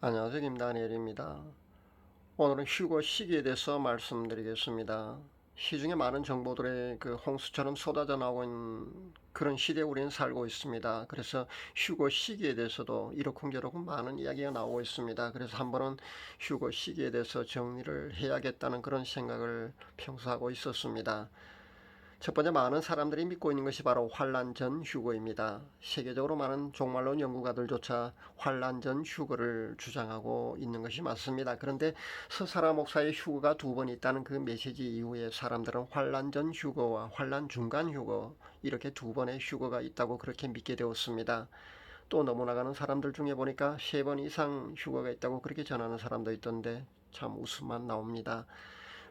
안녕하세요. 김다니엘입니다. 오늘은 휴거 시기에 대해서 말씀드리겠습니다. 시중에 많은 정보들이 그 홍수처럼 쏟아져 있는 그런 시대에 우리는 살고 있습니다. 그래서 휴거 시기에 대해서도 이러쿵저러쿵 많은 이야기가 나오고 있습니다. 그래서 한번은 휴거 시기에 대해서 정리를 해야겠다는 그런 생각을 평소 하고 있었습니다. 첫 번째 많은 사람들이 믿고 있는 것이 바로 환란 전 휴거입니다. 세계적으로 많은 종말론 연구가들조차 환란 전 휴거를 주장하고 있는 것이 맞습니다. 그런데 서사라 목사의 휴거가 두 번 있다는 그 메시지 이후에 사람들은 환란 전 휴거와 환란 중간 휴거 이렇게 두 번의 휴거가 있다고 그렇게 믿게 되었습니다. 또 넘어나가는 사람들 중에 보니까 세 번 이상 휴거가 있다고 그렇게 전하는 사람도 있던데 참 웃음만 나옵니다.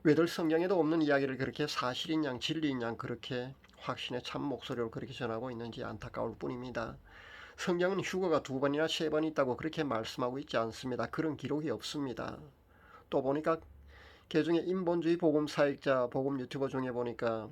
왜들 성경에도 없는 이야기를 그렇게 사실인 양 진리인 양 그렇게 확신의 참 목소리로 그렇게 전하고 있는지 안타까울 뿐입니다. 성경은 휴거가 두 번이나 세 번 있다고 그렇게 말씀하고 있지 않습니다. 그런 기록이 없습니다. 또 보니까 개중에 인본주의 복음 사역자 복음 유튜버 중에 보니까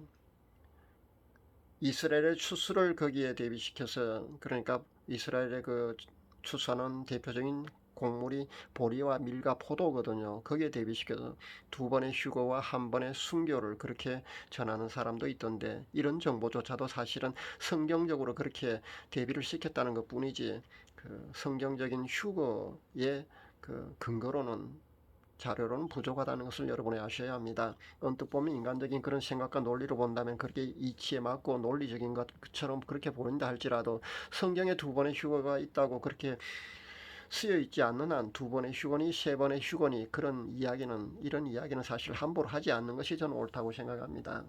이스라엘의 추수를 거기에 대비시켜서 그러니까 이스라엘의 그 추수하는 대표적인 곡물이 보리와 밀과 포도거든요. 거기에 대비시켜서 두 번의 휴거와 한 번의 순교를 그렇게 전하는 사람도 있던데 이런 정보조차도 사실은 성경적으로 그렇게 대비를 시켰다는 것 뿐이지 그 성경적인 휴거의 그 근거로는 자료로는 부족하다는 것을 여러분이 아셔야 합니다. 언뜻 보면 인간적인 그런 생각과 논리로 본다면 그렇게 이치에 맞고 논리적인 것처럼 그렇게 보인다 할지라도 성경에 두 번의 휴거가 있다고 그렇게 쓰여 있지 않는 한 두 번의 휴건이 세 번의 휴건이 그런 이야기는 이런 이야기는 사실 함부로 하지 않는 것이 저는 옳다고 생각합니다.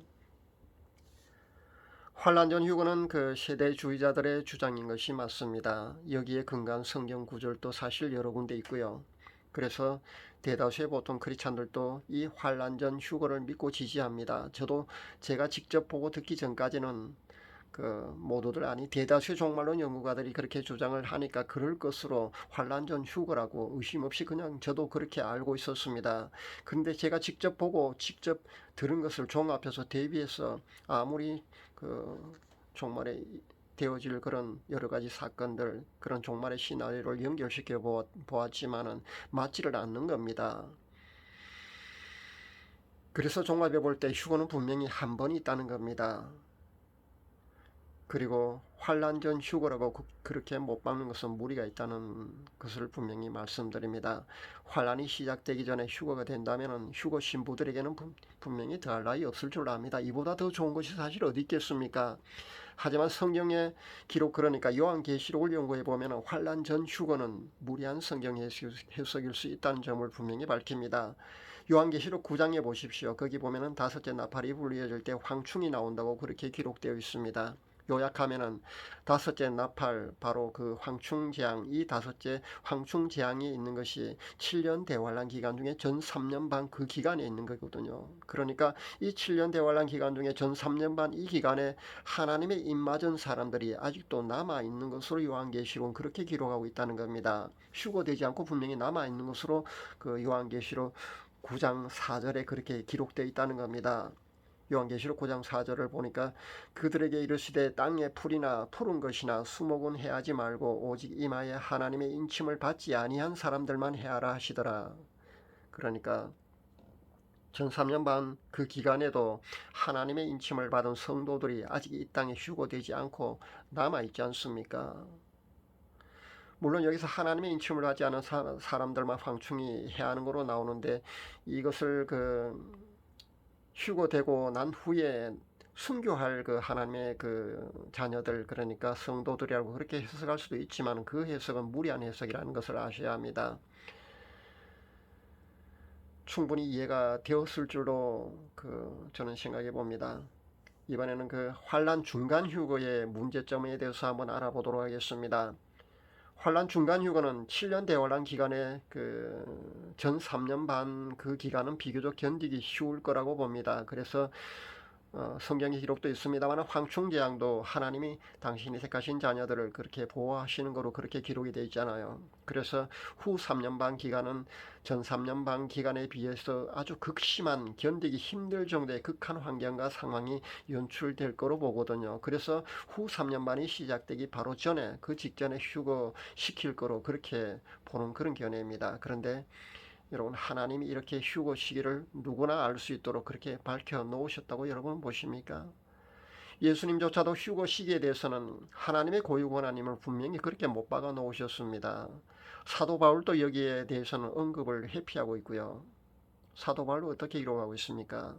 환란전 휴거는 그 세대주의자들의 주장인 것이 맞습니다. 여기에 근거한 성경 구절도 사실 여러 군데 있고요. 그래서 대다수의 보통 크리찬들도 이 환란전 휴거를 믿고 지지합니다. 저도 제가 직접 보고 듣기 전까지는 그 모두들 아니 대다수의 종말론 연구가들이 그렇게 주장을 하니까 그럴 것으로 환란 전 휴거라고 의심 없이 그냥 저도 그렇게 알고 있었습니다. 근데 제가 직접 보고 직접 들은 것을 종합해서 대비해서 아무리 그 종말에 되어질 그런 여러 가지 사건들 그런 종말의 시나리오를 연결시켜 보았지만은 맞지를 않는 겁니다. 그래서 종합해 볼 때 휴거는 분명히 한번 있다는 겁니다. 그리고 환란 전 휴거라고 그, 그렇게 못 박는 것은 무리가 있다는 것을 분명히 말씀드립니다. 환란이 시작되기 전에 휴거가 된다면 휴거 신부들에게는 분명히 더할 나위 없을 줄 압니다. 이보다 더 좋은 것이 사실 어디 있겠습니까? 하지만 성경의 기록 그러니까 요한계시록을 연구해 보면 환란 전 휴거는 무리한 성경 해석일 수 있다는 점을 분명히 밝힙니다. 요한계시록 9장에 보십시오. 거기 보면은 다섯째 나팔이 불리어질 때 황충이 나온다고 그렇게 기록되어 있습니다. 요약하면은 다섯째 나팔 바로 그 황충 재앙 이 다섯째 황충 재앙이 있는 것이 7년 대환란 기간 중에 전 3년 반 그 기간에 있는 거거든요. 그러니까 이 7년 대환란 기간 중에 전 3년 반 이 기간에 하나님의 입맞은 사람들이 아직도 남아 있는 것으로 요한계시록은 그렇게 기록하고 있다는 겁니다. 휴거되지 않고 분명히 남아 있는 것으로 그 요한계시록 9장 4절에 그렇게 기록되어 있다는 겁니다. 요한계시록 9장 4절을 보니까 그들에게 이르시되 땅에 풀이나 푸른 것이나 수목은 해하지 말고 오직 이마에 하나님의 인침을 받지 아니한 사람들만 해하라 하시더라. 그러니까 전 3년 반 그 기간에도 하나님의 인침을 받은 성도들이 아직 이 땅에 휴고되지 않고 남아 있지 않습니까? 물론 여기서 하나님의 인침을 받지 않은 사 람들만 황충이 해하는 거로 나오는데 이것을 그 휴고되고 난 후에 순교할 그 하나님의 그 자녀들 그러니까 성도들이라고 그렇게 해석할 수도 있지만 그 해석은 무리한 해석이라는 것을 아셔야 합니다. 충분히 이해가 되었을 줄로 그 저는 생각해 봅니다. 이번에는 그 환란 중간 휴거의 문제점에 대해서 한번 알아보도록 하겠습니다. 환란 중간 휴거는 7년 대환란 기간에 그 전 3년 반 그 기간은 비교적 견디기 쉬울 거라고 봅니다. 그래서 어, 성경에 기록도 있습니다만 황충제왕도 하나님이 당신이 택하신 자녀들을 그렇게 보호하시는 거로 그렇게 기록이 되어 있잖아요. 그래서 후 3년 반 기간은 전 3년 반 기간에 비해서 아주 극심한 견디기 힘들 정도의 극한 환경과 상황이 연출될 거로 보거든요. 그래서 후 3년 반이 시작되기 바로 전에 그 직전에 휴거 시킬 거로 그렇게 보는 그런 견해입니다. 그런데 여러분 하나님이 이렇게 휴거 시기를 누구나 알 수 있도록 그렇게 밝혀 놓으셨다고 여러분 보십니까? 예수님조차도 휴거 시기에 대해서는 하나님의 고유 권한임을 분명히 그렇게 못 박아 놓으셨습니다. 사도 바울도 여기에 대해서는 언급을 회피하고 있고요. 사도 바울은 어떻게 기록하고 있습니까?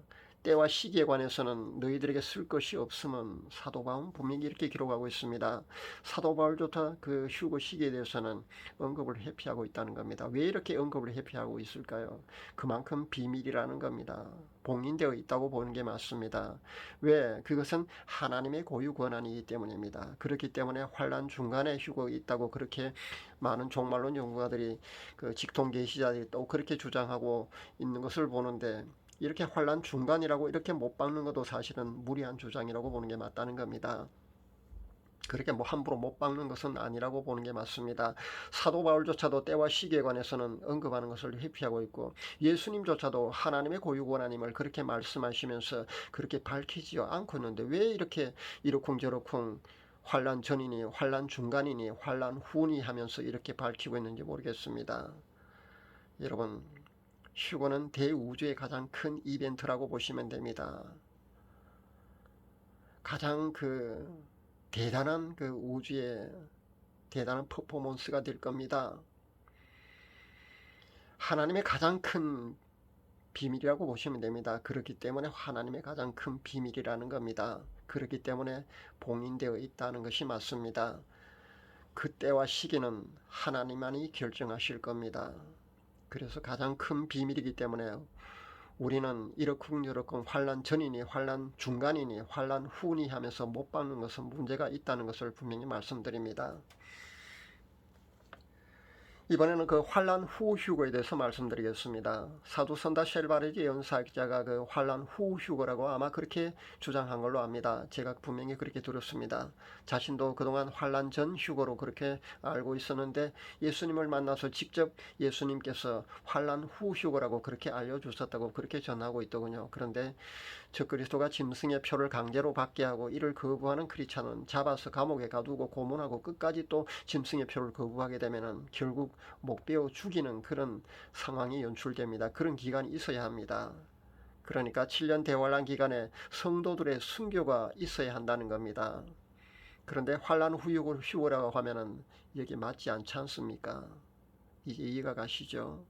때와 시기에 관해서는 너희들에게 쓸 것이 없음은 사도 바울은 분명히 이렇게 기록하고 있습니다. 사도 바울조차 그 휴거 시기에 대해서는 언급을 회피하고 있다는 겁니다. 왜 이렇게 언급을 회피하고 있을까요? 그만큼 비밀이라는 겁니다. 봉인되어 있다고 보는 게 맞습니다. 왜? 그것은 하나님의 고유 권한이기 때문입니다. 그렇기 때문에 환란 중간에 휴거 있다고 그렇게 많은 종말론 연구가들이 그 직통 계시자들이 또 그렇게 주장하고 있는 것을 보는데 이렇게 환란 중간이라고 이렇게 못 박는 것도 사실은 무리한 주장이라고 보는 게 맞다는 겁니다. 그렇게 뭐 함부로 못 박는 것은 아니라고 보는 게 맞습니다. 사도 바울조차도 때와 시기에 관해서는 언급하는 것을 회피하고 있고 예수님조차도 하나님의 고유 권한임을 그렇게 말씀하시면서 그렇게 밝히지 않고 있는데 왜 이렇게 이러쿵저러쿵 환란 전이니 환란 중간이니 환란 후니 하면서 이렇게 밝히고 있는지 모르겠습니다. 여러분 휴거는 대우주의 가장 큰 이벤트라고 보시면 됩니다. 가장 그 대단한 그 우주의 대단한 퍼포먼스가 될 겁니다. 하나님의 가장 큰 비밀이라고 보시면 됩니다. 그렇기 때문에 하나님의 가장 큰 비밀이라는 겁니다. 그렇기 때문에 봉인되어 있다는 것이 맞습니다. 그때와 시기는 하나님만이 결정하실 겁니다. 그래서 가장 큰 비밀이기 때문에 우리는 이러쿵저러쿵 환란 전이니 환란 중간이니 환란 후니 하면서 못 받는 것은 문제가 있다는 것을 분명히 말씀드립니다. 이번에는 그 환란 후 휴거에 대해서 말씀드리겠습니다. 사도 선다 쉘바레지 연사학자가 그 환란 후 휴거라고 아마 그렇게 주장한 걸로 압니다. 제가 분명히 그렇게 들었습니다. 자신도 그동안 환란 전 휴거로 그렇게 알고 있었는데 예수님을 만나서 직접 예수님께서 환란 후 휴거라고 그렇게 알려주셨다고 그렇게 전하고 있더군요. 그런데 적그리스도가 짐승의 표를 강제로 받게 하고 이를 거부하는 크리스찬은 잡아서 감옥에 가두고 고문하고 끝까지 또 짐승의 표를 거부하게 되면은 결국 목 베어 죽이는 그런 상황이 연출됩니다. 그런 기간이 있어야 합니다. 그러니까 7년 대환란 기간에 성도들의 순교가 있어야 한다는 겁니다. 그런데 환란 후유를 휴거라고 하면은 여기 맞지 않지 않습니까? 이게 이해가 가시죠?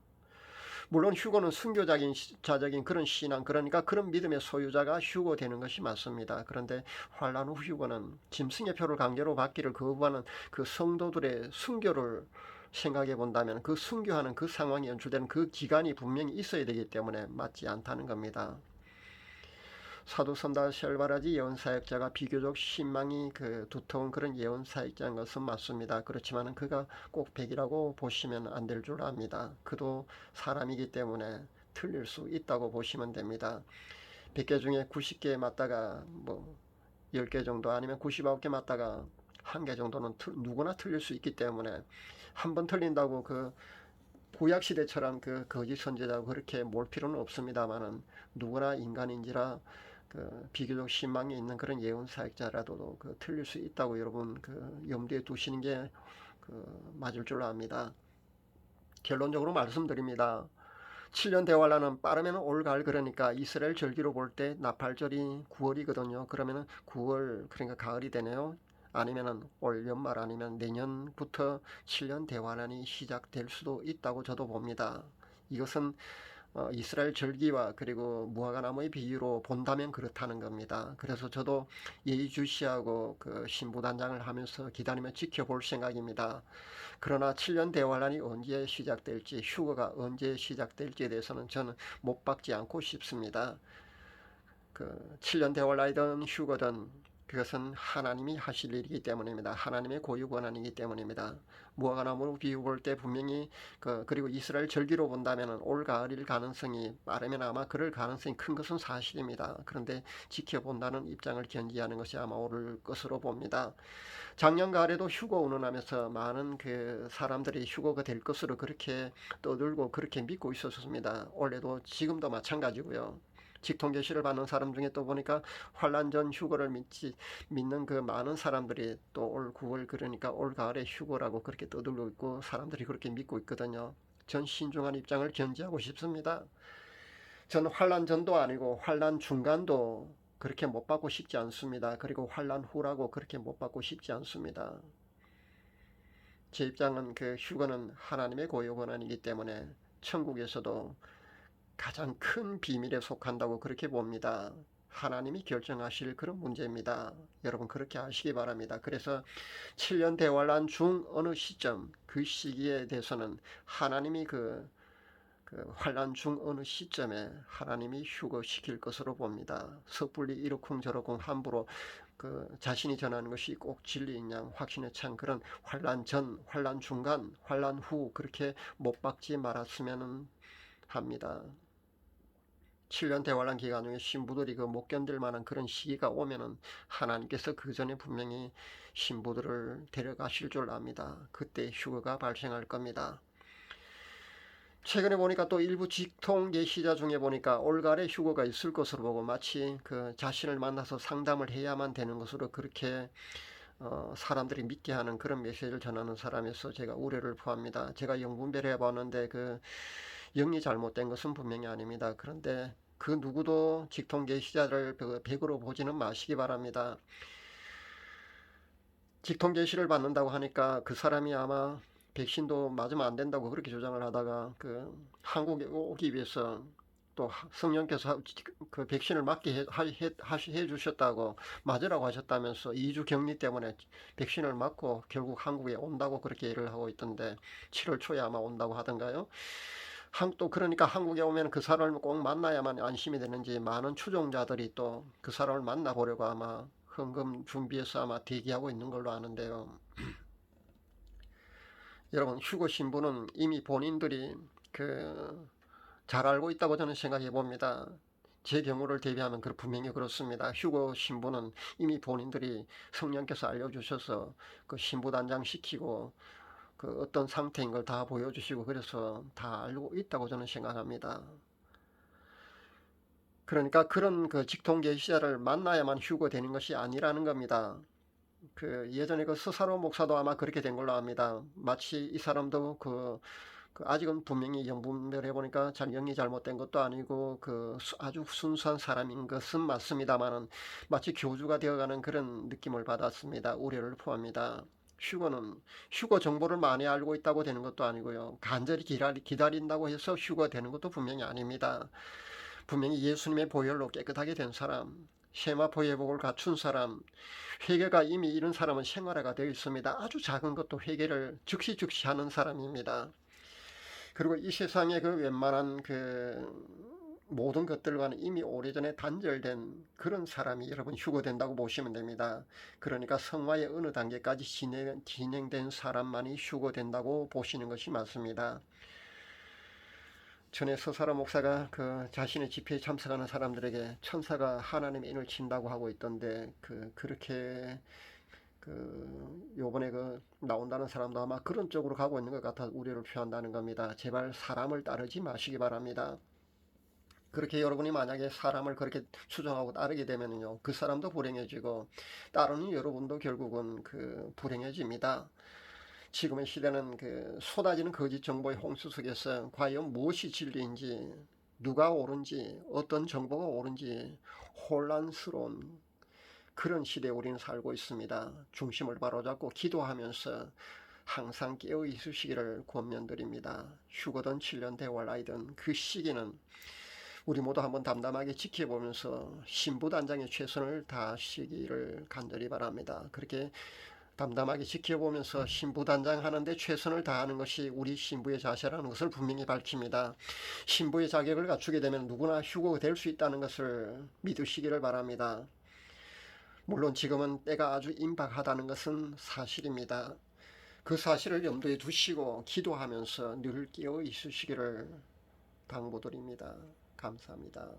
물론 휴거는 순교적인 자적인 그런 신앙 그러니까 그런 믿음의 소유자가 휴거 되는 것이 맞습니다. 그런데 환란 후 휴거는 짐승의 표를 강제로 받기를 거부하는 그 성도들의 순교를 생각해 본다면 그 순교하는 그 상황이 연출되는 그 기간이 분명히 있어야 되기 때문에 맞지 않다는 겁니다. 사도 선다 셜바라지 예언 사역자가 비교적 신망이 그 두터운 그런 예언 사역자인 것은 맞습니다. 그렇지만 그가 꼭 백이라고 보시면 안 될 줄 압니다. 그도 사람이기 때문에 틀릴 수 있다고 보시면 됩니다. 100개 중에 90개 맞다가 뭐 10개 정도 아니면 99개 맞다가 한 개 정도는 누구나 틀릴 수 있기 때문에 한 번 틀린다고 그 구약 시대처럼 그 거짓 선제자고 그렇게 몰 필요는 없습니다만은 누구나 인간인지라 그 비교적 신망이 있는 그런 예언 사역자라도 그 틀릴 수 있다고 여러분 그 염두에 두시는 게 그 맞을 줄 압니다. 결론적으로 말씀드립니다. 7년 대환란은 빠르면 올가을 그러니까 이스라엘 절기로 볼 때 나팔절이 9월이거든요. 그러면은 9월 그러니까 가을이 되네요. 아니면은 올 연말 아니면 내년부터 7년 대환란이 시작될 수도 있다고 저도 봅니다. 이것은 어, 이스라엘 절기와 그리고 무화과나무의 비유로 본다면 그렇다는 겁니다. 그래서 저도 예의주시하고 그 신부단장을 하면서 기다리며 지켜볼 생각입니다. 그러나 7년 대환란이 언제 시작될지 휴거가 언제 시작될지에 대해서는 저는 못 박지 않고 싶습니다. 그 7년 대환란이든 휴거든 그것은 하나님이 하실 일이기 때문입니다. 하나님의 고유 권한이기 때문입니다. 무화과나무 비유 볼 때 분명히 그 그리고 이스라엘 절기로 본다면 올 가을일 가능성이 빠르면 아마 그럴 가능성이 큰 것은 사실입니다. 그런데 지켜본다는 입장을 견지하는 것이 아마 옳을 것으로 봅니다. 작년 가을에도 휴거 운운하면서 많은 그 사람들이 휴거가 될 것으로 그렇게 떠들고 그렇게 믿고 있었습니다. 올해도 지금도 마찬가지고요. 직통 계시를 받는 사람 중에 또 보니까 환란 전 휴거를 믿지 믿는 그 많은 사람들이 또 올 9월 그러니까 올 가을에 휴거라고 그렇게 떠들고 있고 사람들이 그렇게 믿고 있거든요. 전 신중한 입장을 견지하고 싶습니다. 저는 환란 전도 아니고 환란 중간도 그렇게 못 받고 싶지 않습니다. 그리고 환란 후라고 그렇게 못 받고 싶지 않습니다. 제 입장은 그 휴거는 하나님의 고유 권한이기 때문에 천국에서도 가장 큰 비밀에 속한다고 그렇게 봅니다. 하나님이 결정하실 그런 문제입니다. 여러분 그렇게 아시기 바랍니다. 그래서 7년 대환란 중 어느 시점 그 시기에 대해서는 하나님이 그, 그 환란 중 어느 시점에 하나님이 휴거시킬 것으로 봅니다. 섣불리 이러쿵 저러쿵 함부로 그 자신이 전하는 것이 꼭 진리인 양 확신에 찬 그런 환란 전, 환란 중간, 환란 후 그렇게 못 박지 말았으면 합니다. 7년 대환란 기간 중에 신부들이 그 못 견딜 만한 그런 시기가 오면은 하나님께서 그 전에 분명히 신부들을 데려가실 줄 압니다. 그때 휴거가 발생할 겁니다. 최근에 보니까 또 일부 직통 예시자 중에 보니까 올가을에 휴거가 있을 것으로 보고 마치 그 자신을 만나서 상담을 해야만 되는 것으로 그렇게 어, 사람들이 믿게 하는 그런 메시지를 전하는 사람에서 제가 우려를 표합니다. 제가 영분별을 해봤는데 그 영이 잘못된 것은 분명히 아닙니다. 그런데 그 누구도 직통 계시자를 백으로 보지는 마시기 바랍니다. 직통 계시를 받는다고 하니까 그 사람이 아마 백신도 맞으면 안 된다고 그렇게 주장을 하다가 그 한국에 오기 위해서 또 성령께서 그 백신을 맞게 해, 해, 해 주셨다고 맞으라고 하셨다면서 2주 격리 때문에 백신을 맞고 결국 한국에 온다고 그렇게 얘기를 하고 있던데 7월 초에 아마 온다고 하던가요? 한, 또 그러니까 한국에 오면 그 사람을 꼭 만나야만 안심이 되는지 많은 추종자들이 또 그 사람을 만나보려고 아마 헌금 준비해서 아마 대기하고 있는 걸로 아는데요. 여러분 휴거 신부는 이미 본인들이 그 잘 알고 있다고 저는 생각해 봅니다. 제 경우를 대비하면 그 분명히 그렇습니다. 휴거 신부는 이미 본인들이 성령께서 알려주셔서 그 신부 단장 시키고 그 어떤 상태인 걸 다 보여주시고 그래서 다 알고 있다고 저는 생각합니다. 그러니까 그런 그 직통 계시자를 만나야만 휴거되는 것이 아니라는 겁니다. 그 예전에 그 스사로 목사도 아마 그렇게 된 걸로 압니다. 마치 이 사람도 그, 그 아직은 분명히 영분별해 보니까 잘 영이 잘못된 것도 아니고 그 아주 순수한 사람인 것은 맞습니다만은 마치 교주가 되어가는 그런 느낌을 받았습니다. 우려를 포함합니다. 휴거는 휴거 정보를 많이 알고 있다고 되는 것도 아니고요. 간절히 기다린다고 해서 휴거 되는 것도 분명히 아닙니다. 분명히 예수님의 보혈로 깨끗하게 된 사람, 세마포 예복을 갖춘 사람, 회개가 이미 이런 사람은 생활화가 되어 있습니다. 아주 작은 것도 회개를 즉시 즉시 하는 사람입니다. 그리고 이 세상에 그 웬만한 그 모든 것들과는 이미 오래전에 단절된 그런 사람이 여러분 휴거된다고 보시면 됩니다. 그러니까 성화의 어느 단계까지 진행, 진행된 사람만이 휴거된다고 보시는 것이 맞습니다. 전에 서사라 목사가 그 자신의 집회에 참석하는 사람들에게 천사가 하나님의 인을 친다고 하고 있던데 그 그렇게 그 요번에 그 나온다는 사람도 아마 그런 쪽으로 가고 있는 것 같아 우려를 표한다는 겁니다. 제발 사람을 따르지 마시기 바랍니다. 그렇게 여러분이 만약에 사람을 그렇게 추정하고 따르게 되면요 그 사람도 불행해지고 따르는 여러분도 결국은 그 불행해집니다. 지금의 시대는 그 쏟아지는 거짓 정보의 홍수 속에서 과연 무엇이 진리인지 누가 옳은지 어떤 정보가 옳은지 혼란스러운 그런 시대에 우리는 살고 있습니다. 중심을 바로잡고 기도하면서 항상 깨어 있으시기를 권면드립니다. 휴거든 7년 대활라이든 그 시기는 우리 모두 한번 담담하게 지켜보면서 신부단장의 최선을 다하시기를 간절히 바랍니다. 그렇게 담담하게 지켜보면서 신부단장 하는데 최선을 다하는 것이 우리 신부의 자세라는 것을 분명히 밝힙니다. 신부의 자격을 갖추게 되면 누구나 휴거가 될 수 있다는 것을 믿으시기를 바랍니다. 물론 지금은 때가 아주 임박하다는 것은 사실입니다. 그 사실을 염두에 두시고 기도하면서 늘 깨어 있으시기를 당부드립니다. 감사합니다.